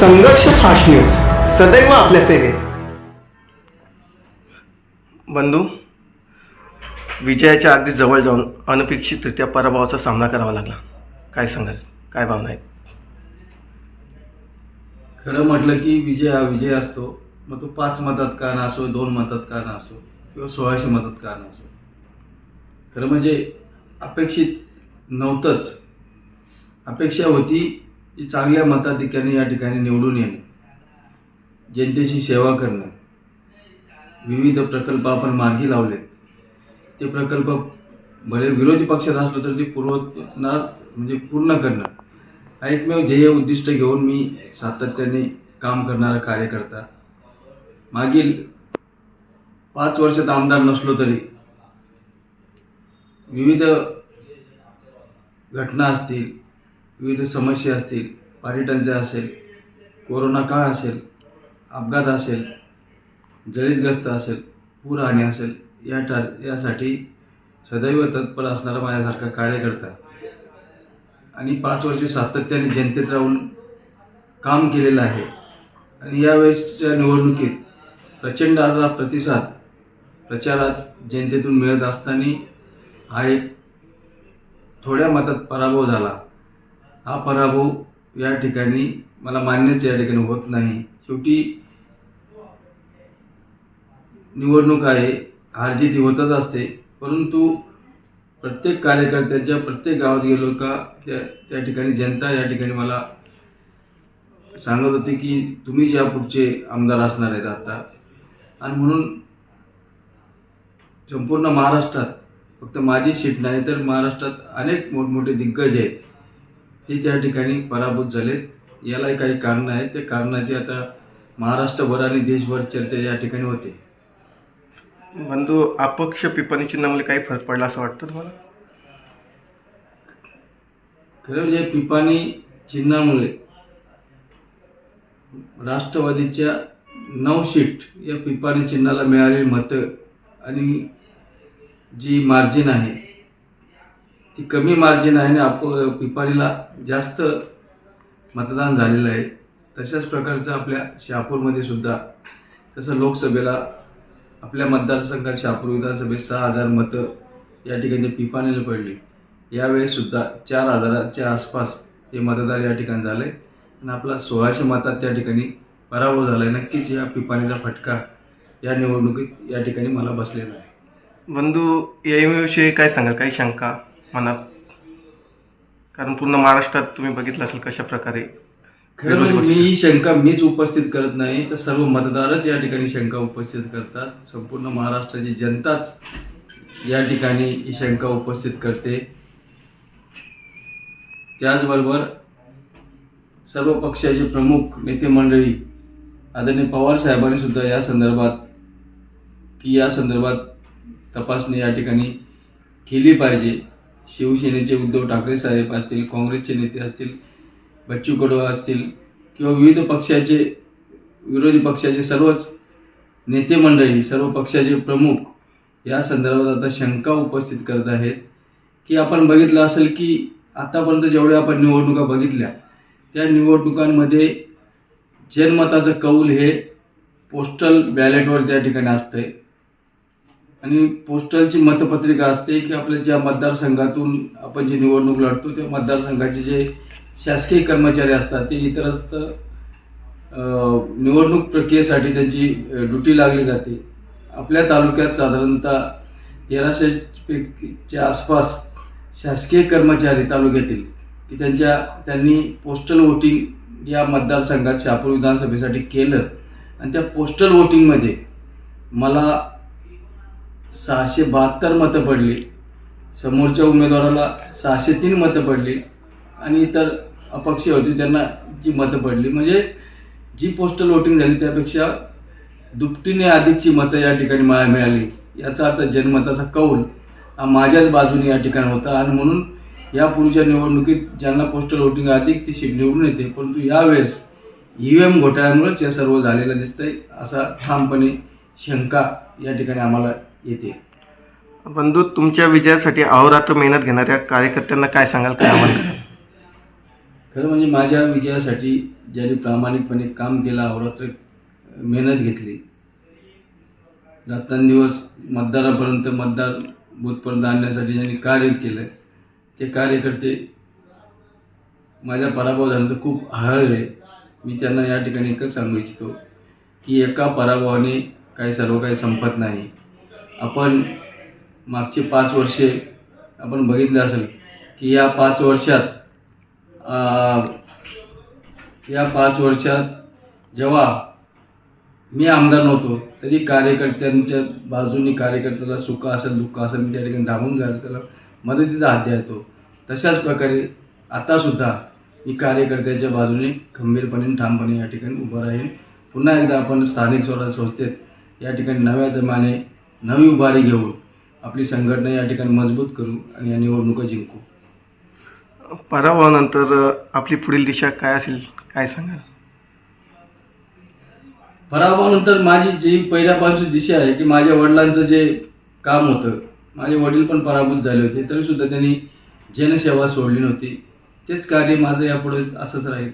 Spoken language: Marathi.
संघर्ष फास्ट न्यूज. सदैव आपल्या सेवेत. बंधू विजयाच्या अगदी जवळ जाऊन अनपेक्षितरित्या पराभवाचा सामना करावा लागला. काय सांगाल? काय भावना आहेत? खरं म्हटलं की विजय हा विजय असतो. मग तो पाच मतात का ना असो दोन मतात का ना असो किंवा सोळाशे मतात का ना असो. खरं म्हणजे अपेक्षित नव्हतंच. अपेक्षा होती की चांगल्या मताधिक्याने या ठिकाणी निवडून येणं. जनतेची सेवा करणं. विविध प्रकल्प आपण मार्गी लावलेत. ते प्रकल्प भले विरोधी पक्षात असलो तर ते पूर्वनात म्हणजे पूर्ण करणं. हा एकमेव ध्येय उद्दिष्ट घेऊन मी सातत्याने काम करणारा कार्यकर्ता. मागील पाच वर्षात आमदार नसलो तरी विविध घटना असतील विविध समस्या असतील पाणी असेल कोरोना काळ असेल अपघात असेल जळीतग्रस्त असेल पूरहानी असेल या टा यासाठी सदैव तत्पर असणारा माझ्यासारखा कार्यकर्ता. आणि पाच वर्षे सातत्याने जनतेत राहून काम केलेलं आहे. आणि यावेळेसच्या निवडणुकीत प्रचंड असा प्रतिसाद प्रचारात जनतेतून मिळत असताना हा एक थोड्या मतात पराभव झाला. हा पराभव या ठिकाणी मला मान्यच या ठिकाणी होत नाही. शेवटी निवडणूक आहे हारजीत ती होतच असते. परंतु प्रत्येक कार्यकर्त्याच्या प्रत्येक गावात गेलो का त्या त्या ठिकाणी जनता या ठिकाणी मला सांगत होती की तुम्ही ज्या पुढचे आमदार असणार आहेत आता आणि म्हणून संपूर्ण महाराष्ट्रात फक्त माझी सीट नाही तर महाराष्ट्रात अनेक मोठमोठे दिग्गज आहेत. ते त्या ठिकाणी पराभूत झालेत यालाही काही कारणं आहेत. त्या कारणाची आता महाराष्ट्रभर आणि देशभर चर्चा या ठिकाणी होते. बंधू अपक्ष पिपणी चिन्हामुळे काही फरक पडला असं वाटतं तुम्हाला? खरं म्हणजे पिपाणी चिन्हामुळे राष्ट्रवादीच्या नऊ सीट या पिपाणी चिन्हाला मिळालेली मतं आणि जी मार्जिन आहे ती कमी मार्जिन आहे आणि आप पिपाणीला जास्त मतदान झालेलं आहे. तशाच प्रकारचं आपल्या शहापूरमध्ये सुद्धा तसं लोकसभेला आपल्या मतदारसंघात शहापूर विधानसभेत सहा हजार मतं या ठिकाणी पिपाणीला पडली. यावेळेसुद्धा चार हजाराच्या आसपास हे मतदार या ठिकाणी झाले. आणि आपला सोळाशे मतात त्या ठिकाणी पराभव झाला आहे नक्कीच या पिपाणीचा फटका या निवडणुकीत या ठिकाणी मला बसलेला आहे. बंधू विषयी काय सांगाल? काही शंका? मनात. कारण पूर्ण महाराष्ट्रात तुम्ही बघितलं असेल कशा प्रकारे खरं म्हणजे मी ही शंका मीच उपस्थित करत नाही तर सर्व मतदारच या ठिकाणी शंका उपस्थित करतात. संपूर्ण महाराष्ट्राची जनताच या ठिकाणी ही शंका उपस्थित करते. त्याचबरोबर सर्व पक्षाचे प्रमुख नेते मंडळी आदरणीय पवार साहेबांनी सुद्धा या संदर्भात की या संदर्भात तपासणी या ठिकाणी केली पाहिजे. शिवसेनेचे उद्धव ठाकरे साहेब असतील काँग्रेसचे नेते असतील बच्चू कडवा असतील किंवा विविध पक्षाचे विरोधी पक्षाचे सर्वच नेते मंडळी सर्व पक्षाचे प्रमुख या संदर्भात आता शंका उपस्थित करत आहेत की आपण बघितलं असेल की आतापर्यंत जेवढ्या आपण निवडणुका बघितल्या त्या निवडणुकांमध्ये जनमताचं कौल हे पोस्टल बॅलेटवर त्या ठिकाणी असतं आणि पोस्टलची मतपत्रिका असते की आपल्या ज्या मतदारसंघातून आपण जी निवडणूक लढतो त्या मतदारसंघाचे जे शासकीय कर्मचारी असतात ते इतरस्त निवडणूक प्रक्रियेसाठी त्यांची ड्युटी लागली जाते. आपल्या तालुक्यात साधारणतः तेराशेच्या आसपास शासकीय कर्मचारी तालुक्यातील की त्यांच्या त्यांनी पोस्टल वोटिंग या मतदारसंघात शहापूर विधानसभेसाठी केलं. आणि त्या पोस्टल वोटिंगमध्ये मला सहाशे बहात्तर मतं पडली. समोरच्या उमेदवाराला सहाशे तीन मतं पडली. आणि इतर अपक्ष होती त्यांना जी मतं पडली. म्हणजे जी पोस्टल वोटिंग झाली त्यापेक्षा दुपटीने अधिकची मतं या ठिकाणी मला मिळाली. याचा अर्थ जनमताचा कौल हा माझ्याच बाजूने या ठिकाणी होता. आणि म्हणून यापूर्वीच्या निवडणुकीत ज्यांना पोस्टल वोटिंग अधिक ती सीट निवडून येते. परंतु यावेळेस ई व्ही एम घोटाळ्यामुळेच या सर्व झालेलं दिसतंय असा ठामपणे शंका या ठिकाणी आम्हाला येते. बंधू तुमच्या विजयासाठी अहोरात्र मेहनत घेणाऱ्या कार्यकर्त्यांना काय सांगाल काय आव्हान कराल? खरं म्हणजे माझ्या विजयासाठी ज्यांनी प्रामाणिकपणे काम केलं अहोरात्र मेहनत घेतली रात्रंदिवस मतदारापर्यंत मतदार बूथपर्यंत आणण्यासाठी ज्यांनी कार्य केलं ते कार्यकर्ते माझ्या पराभव झाल्यानंतर खूप हळले मी त्यांना या ठिकाणी एकच सांगू इच्छितो की एका पराभवाने काही सर्व काही संपत नाही. आपण मागचे पाच वर्षे आपण बघितलं असेल की या पाच वर्षात या पाच वर्षात जेव्हा मी आमदार नव्हतो तरी कार्यकर्त्यांच्या बाजूनी कार्यकर्त्याला सुख असेल दुःख असेल मी त्या ठिकाणी धावून जायला त्याला मदतीचा हात द्यायचो. तशाच प्रकारे आतासुद्धा मी कार्यकर्त्याच्या बाजूने खंबीरपणे ठामपणे या ठिकाणी उभं राहीन. पुन्हा एकदा आपण स्थानिक स्वराज्य संस्थेत या ठिकाणी नव्या दमाने नवी उभारी घेऊन आपली संघटना या ठिकाणी मजबूत करू आणि या निवडणुका जिंकू. पराभवानंतर आपली पुढील दिशा काय असेल काय सांगाल? पराभवानंतर माझी जी पहिल्यापासून दिशा आहे की माझ्या वडिलांचं जे काम होतं माझे वडील पण पराभूत झाले होते तरीसुद्धा त्यांनी जनसेवा सोडली नव्हती. तेच कार्य माझं यापुढे असंच राहील.